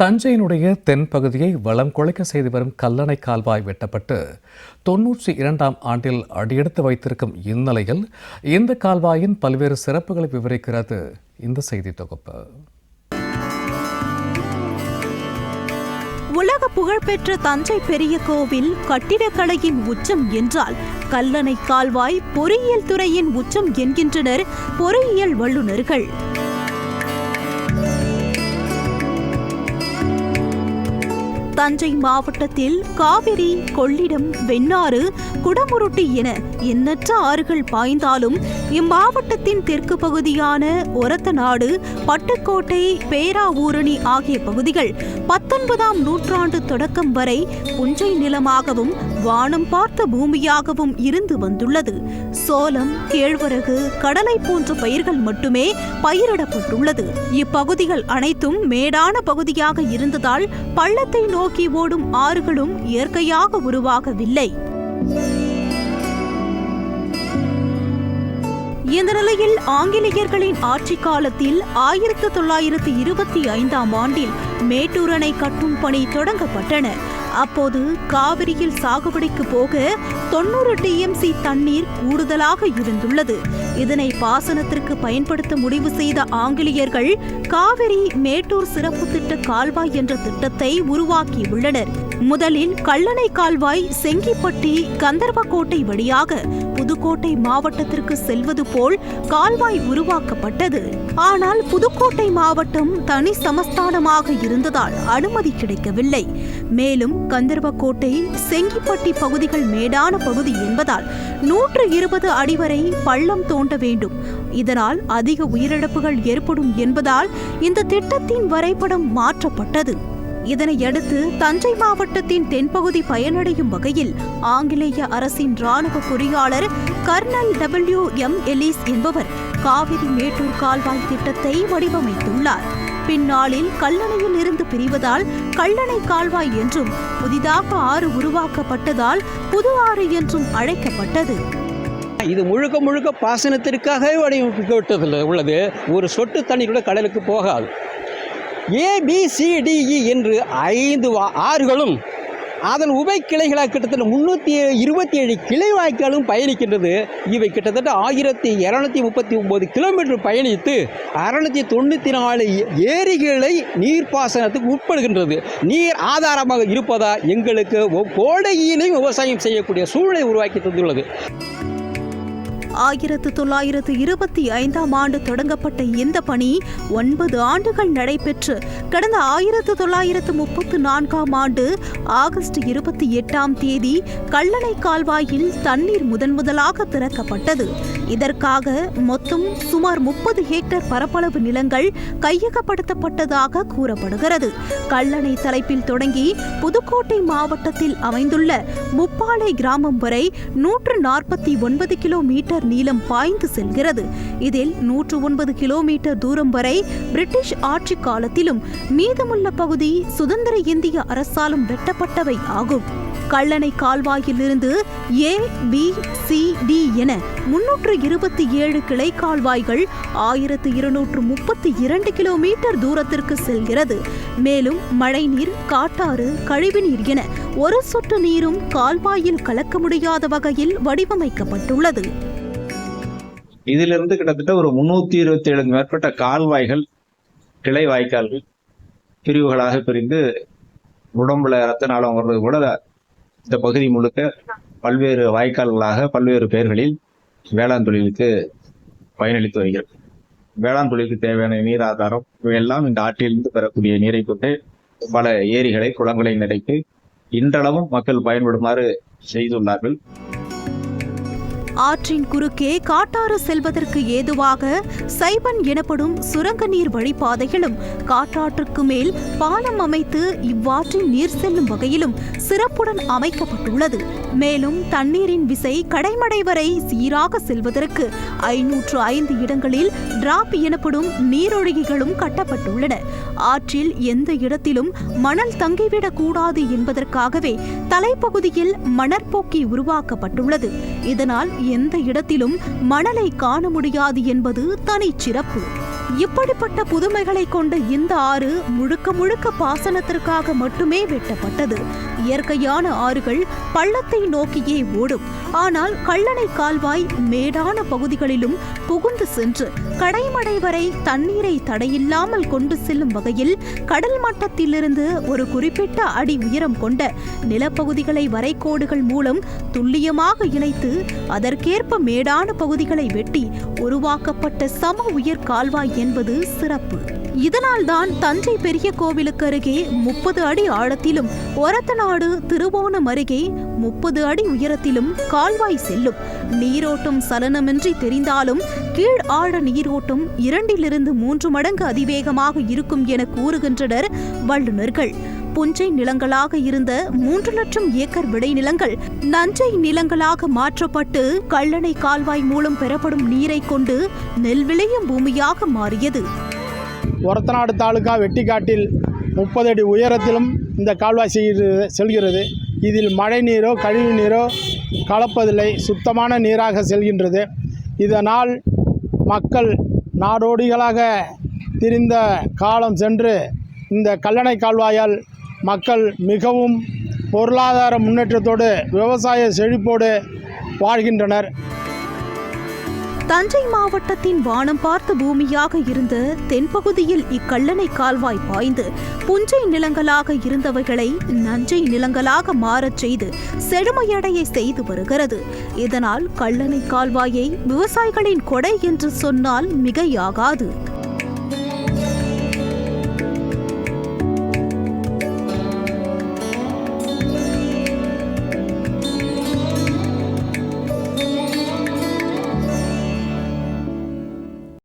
தஞ்சையினுடைய தென்பகுதியை வளம் கொலைக்க செய்து வரும் கல்லணை கால்வாய் வெட்டப்பட்டு தொன்னூற்றி இரண்டாம் ஆண்டில் அடியெடுத்து வைத்திருக்கும் இந்நிலையில் இந்த கால்வாயின் பல்வேறு சிறப்புகளை விவரிக்கிறது இந்த செய்தி தொகுப்பு. உலக புகழ்பெற்ற தஞ்சை பெரிய கோவில் கட்டிடக்கலையின் உச்சம் என்றால் கல்லணை கால்வாய் பொறியியல் துறையின் உச்சம் என்கின்றனர் பொறியியல் வல்லுநர்கள். தஞ்சை மாவட்டத்தில் காவிரி கொள்ளிடம் வெண்ணாறு குடமுருட்டி என எண்ணற்ற ஆறுகள் பாய்ந்தாலும் இம்மாவட்டத்தின் தெற்கு பகுதியான ஒரத்தநாடு பட்டுக்கோட்டை பேராவூரணி ஆகிய பகுதிகள் பத்து பத்தொன்பதாம் நூற்றாண்டு தொடக்கம் வரை புஞ்சை நிலமாகவும் வானம் பார்த்த பூமியாகவும் இருந்து வந்துள்ளது. சோளம் கேழ்வரகு கடலை போன்ற பயிர்கள் மட்டுமே பயிரிடப்பட்டுள்ளது. இப்பகுதிகள் அனைத்தும் மேடான பகுதியாக இருந்ததால் பள்ளத்தை நோக்கி ஓடும் ஆறுகளும் இயற்கையாக உருவாகவில்லை. இந்த நிலையில் ஆங்கிலேயர்களின் ஆட்சி காலத்தில் ஆயிரத்து தொள்ளாயிரத்து இருபத்தி ஐந்தாம் ஆண்டில் மேட்டூர் அணை கட்டும் பணி தொடங்கப்பட்டன. அப்போது காவிரியில் சாகுபடிக்கு போக தொண்ணூறு டிஎம்சி தண்ணீர் கூடுதலாக இருந்துள்ளது. இதனை பாசனத்திற்கு பயன்படுத்த முடிவு செய்த ஆங்கிலேயர்கள் காவிரி மேட்டூர் சிறப்பு திட்ட கால்வாய் என்ற திட்டத்தை உருவாக்கியுள்ளனர். முதலில் கல்லணை கால்வாய் செங்கிப்பட்டி கந்தர்வக்கோட்டை வழியாக புதுக்கோட்டை மாவட்டத்திற்கு செல்வது போல் கால்வாய் உருவாக்கப்பட்டது. ஆனால் புதுக்கோட்டை மாவட்டம் தனி சமஸ்தானமாக இருந்ததால் அனுமதி கிடைக்கவில்லை. மேலும் கந்தர்வக்கோட்டை செங்கிப்பட்டி பகுதிகள் மேடான பகுதி என்பதால் நூற்று இருபது அடி வரை பள்ளம் தோண்ட வேண்டும். இதனால் அதிக உயிரிழப்புகள் ஏற்படும் என்பதால் இந்த திட்டத்தின் வரைபடம் மாற்றப்பட்டது. இதனையடுத்து தஞ்சை மாவட்டத்தின் தென்பகுதி பயனடையும் வகையில் ஆங்கிலேய அரசின் ராணுவ பொறியாளர் கர்னல் டபிள்யூ எம் எலிஸ் என்பவர் காவிரி மேட்டூர் கால்வாய் திட்டத்தை வடிவமைத்துள்ளார். பின்னாளில் கல்லணையில் இருந்து பிரிவதால் கல்லணை கால்வாய் என்றும் புதிதாக ஆறு உருவாக்கப்பட்டதால் புது ஆறு என்றும் அழைக்கப்பட்டது. இது முழுக்க முழுக்க பாசனத்திற்காகவே வடிவமைக்கப்பட்டதில் உள்ளது. ஒரு சொட்டு தண்ணி கூட கடலுக்கு போகாது. ஏபிசிடிஇ e என்று ஐந்து வா- ஆறுகளும் அதன் உபை கிளைகளாக கிட்டத்தட்ட முந்நூற்றி இருபத்தி ஏழு கிளை வாய்க்காலும் பயணிக்கின்றது. இவை கிட்டத்தட்ட ஆயிரத்தி இரநூத்தி முப்பத்தி ஒம்பது கிலோமீட்டர் பயணித்து அறுநூத்தி தொண்ணூற்றி நாலு ஏரிகளை நீர்ப்பாசனத்துக்கு உட்படுகின்றது. நீர் ஆதாரமாக இருப்பதால் எங்களுக்கு ஒ- விவசாயம் செய்யக்கூடிய சூழலை உருவாக்கி தந்துள்ளது. ஆயிரத்து தொள்ளாயிரத்து இருபத்தி ஐந்தாம் ஆண்டு தொடங்கப்பட்ட இந்த பணி ஒன்பது ஆண்டுகள் நடைபெற்று கடந்த ஆயிரத்து தொள்ளாயிரத்து முப்பத்து நான்காம் ஆண்டு ஆகஸ்ட் இருபத்தி எட்டாம் தேதி கல்லணை கால்வாயில் தண்ணீர் முதன் முதலாக திறக்கப்பட்டது. இதற்காக மொத்தம் சுமார் முப்பது ஹெக்டேர் பரப்பளவு நிலங்கள் கையகப்படுத்தப்பட்டதாக கூறப்படுகிறது. கல்லணை தலைப்பில் தொடங்கி புதுக்கோட்டை மாவட்டத்தில் அமைந்துள்ள முப்பாலை கிராமம் வரை நூற்று நாற்பத்தி ஒன்பது கிலோமீட்டர் நீளம் பாய்ந்து செல்கிறது. இதில் நூற்று ஒன்பது கிலோமீட்டர் தூரம் வரை பிரிட்டிஷ் ஆட்சி காலத்திலும் மீதமுள்ள பகுதி சுதந்திர இந்திய அரசாலும் வெட்டப்பட்டவை ஆகும். கல்லணை கால்வாயிலிருந்து ஏ பி சி டி என முன்னூற்று இருபத்தி ஏழு கிளை கால்வாய்கள் ஆயிரத்து இருநூற்று முப்பத்தி இரண்டு கிலோமீட்டர் தூரத்திற்கு செல்கிறது. மேலும் மழைநீர் காட்டாறு கழிவுநீர் என ஒரு சொட்டு நீரும் கால்வாயில் கலக்க முடியாத வகையில் வடிவமைக்கப்பட்டுள்ளது. இதிலிருந்து கிட்டத்தட்ட ஒரு முன்னூத்தி இருபத்தி ஏழுக்கு மேற்பட்ட கால்வாய்கள் கிளை வாய்க்கால்கள் பிரிவுகளாக பிரிந்து உடம்புல ரத்த நாளம் வர்றது கூட இந்த பகுதி முழுக்க பல்வேறு வாய்க்கால்களாக பல்வேறு பெயர்களில் வேளாண் தொழிலுக்கு பயனளித்து வருகிறது. வேளாண் தொழிலுக்கு தேவையான நீர் ஆதாரம் இவையெல்லாம் இந்த ஆற்றிலிருந்து பெறக்கூடிய நீரை கொண்டு பல ஏரிகளை குளங்களை நிறைத்து இன்றளவும் மக்கள் பயன்படுமாறு செய்துள்ளார்கள். ஆற்றின் குறுக்கே காட்டாறு செல்வதற்கு ஏதுவாக சைபன் எனப்படும் சுரங்க நீர் வழிபாதைகளும் காட்டாற்றுக்கு மேல் பாலம் அமைத்து இவ்வாற்றின் நீர் செல்லும் வகையிலும் சிறப்புடன் அமைக்கப்பட்டுள்ளது. மேலும் தண்ணீரின் விசை கடைமடை வரை சீராக செல்வதற்கு ஐநூற்று ஐந்து இடங்களில் டிராப் எனப்படும் நீரொழுகிகளும் கட்டப்பட்டுள்ளன. ஆற்றில் எந்த இடத்திலும் மணல் தங்கிவிடக்கூடாது என்பதற்காகவே தலைப்பகுதியில் மணற்போக்கி உருவாக்கப்பட்டுள்ளது. இதனால் எந்த இடத்திலும் மணலை காண முடியாது என்பது தனிச்சிறப்பு. இப்படிப்பட்ட புதுமைகளை கொண்ட இந்த ஆறு முழுக்க முழுக்க பாசனத்திற்காக மட்டுமே வெட்டப்பட்டது. இயற்கையான ஆறுகள் பள்ளத்தை நோக்கியே ஓடும். ஆனால் கல்லணை கால்வாய் மேடான பகுதிகளிலும் புகுந்து சென்று கடைமடை வரை தண்ணீரை தடையில்லாமல் கொண்டு செல்லும் வகையில் கடல் மட்டத்திலிருந்து ஒரு குறிப்பிட்ட அடி உயரம் கொண்ட நிலப்பகுதிகளை வரைகோடுகள் மூலம் துல்லியமாக இணைத்து அதற்கேற்ப மேடான பகுதிகளை வெட்டி உருவாக்கப்பட்ட சம உயர் கால்வாய் என்பது சிறப்பு. இதனால்தான் தஞ்சை பெரிய கோவிலுக்கு அருகே முப்பது அடி ஆழத்திலும் ஒரத்தநாடு திருவோணம் அருகே முப்பது அடி உயரத்திலும் கால்வாய் செல்லும். நீரோட்டம் சலனமின்றி தெரிந்தாலும் கீழ் ஆழ நீரோட்டம் இரண்டிலிருந்து மூன்று மடங்கு அதிவேகமாக இருக்கும் என கூறுகின்றனர் வல்லுநர்கள். புஞ்சை நிலங்களாக இருந்த மூன்று லட்சம் ஏக்கர் விளைநிலங்கள் நஞ்சை நிலங்களாக மாற்றப்பட்டு கல்லணை கால்வாய் மூலம் பெறப்படும் நீரை கொண்டு நெல் விளையும் பூமியாக மாறியது. ஒரத்தநாடு தாலுகா வெட்டிக்காட்டில் முப்பது அடி உயரத்திலும் இந்த கால்வாய் செய்கிறது செல்கிறது. இதில் மழை நீரோ கழிவு நீரோ கலப்பதில்லை. சுத்தமான நீராக செல்கின்றது. இதனால் மக்கள் நாடோடிகளாக திரிந்த காலம் சென்று இந்த கல்லணை கால்வாயால் மக்கள் மிகவும் பொருளாதார முன்னேற்றத்தோடு விவசாய செழிப்போடு வாழ்கின்றனர். தஞ்சை மாவட்டத்தின் வானம் பார்த்த பூமியாக இருந்த தென்பகுதியில் இக்கல்லணை கால்வாய் பாய்ந்து புஞ்சை நிலங்களாக இருந்தவைகளை நஞ்சை நிலங்களாக மாறச் செய்து செழுமையடைய செய்து வருகிறது. இதனால் கல்லணை கால்வாயை விவசாயிகளின் கொடை என்று சொன்னால் மிகையாகாது.